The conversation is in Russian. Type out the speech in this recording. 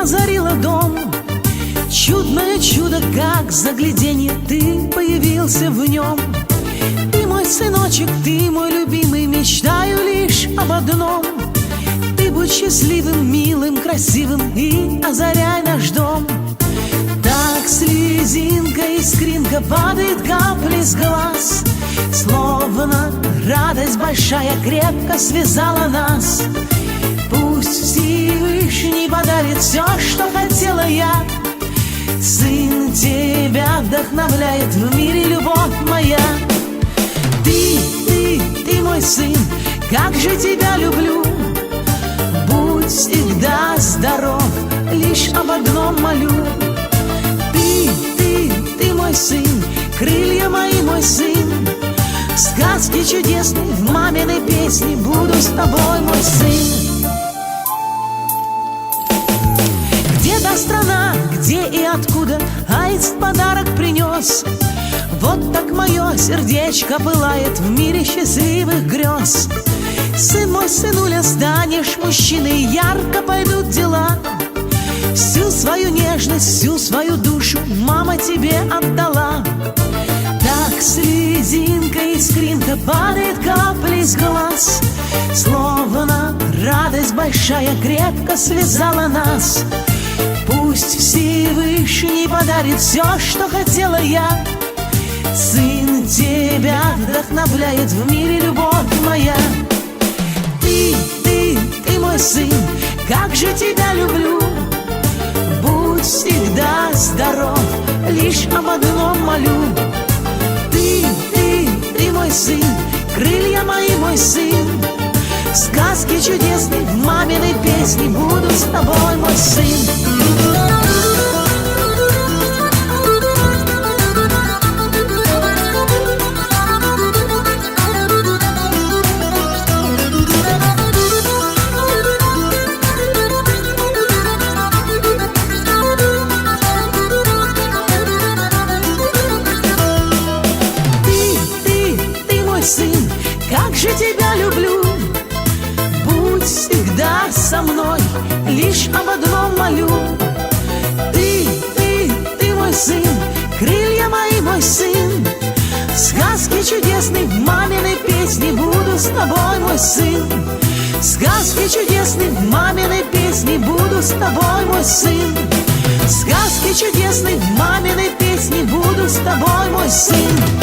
озарила дом. Чудное чудо, как загляденье Ты появился в нем. Ты мой сыночек, ты мой любимый Мечтаю лишь об одном. Ты будь счастливым, милым, красивым И озаряй наш дом. Так слезинка, искринка Падает капли с глаз. Словно радость большая Крепко связала нас Всевышний подарит все, что хотела я. Сын тебя вдохновляет в мире любовь моя. Ты, ты, ты мой сын, как же тебя люблю. Будь всегда здоров, лишь об одном молю. Ты, ты, ты мой сын, крылья мои мой сын. В сказке чудесной, в маминой песне Буду с тобой, мой сын Та страна, где и откуда Аист подарок принес. Вот так мое сердечко пылает В мире счастливых грез. Сын мой, сынуля, станешь мужчиной Ярко пойдут дела. Всю свою нежность, всю свою душу Мама тебе отдала. Так слезинка, искринка Падает капли с глаз. Словно радость большая Крепко связала нас Пусть Всевышний подарит все, что хотела я. Сын тебя вдохновляет в мире любовь моя. Ты, ты, ты мой сын, как же тебя люблю. Будь всегда здоров, лишь об одном молю. Ты, ты, ты мой сын, крылья мои мой сын. В сказке чудесной, в маминой песне Буду с тобой, мой сын же тебя люблю. Будь всегда со мной, лишь об одном молю. Ты, ты, ты мой сын, крылья мои мой сын. В сказке чудесной, в маминой песне Буду с тобой, мой сын. В сказке чудесной, в маминой песне Буду с тобой, мой сын. В сказке чудесной, в маминой песне Буду с тобой, мой сын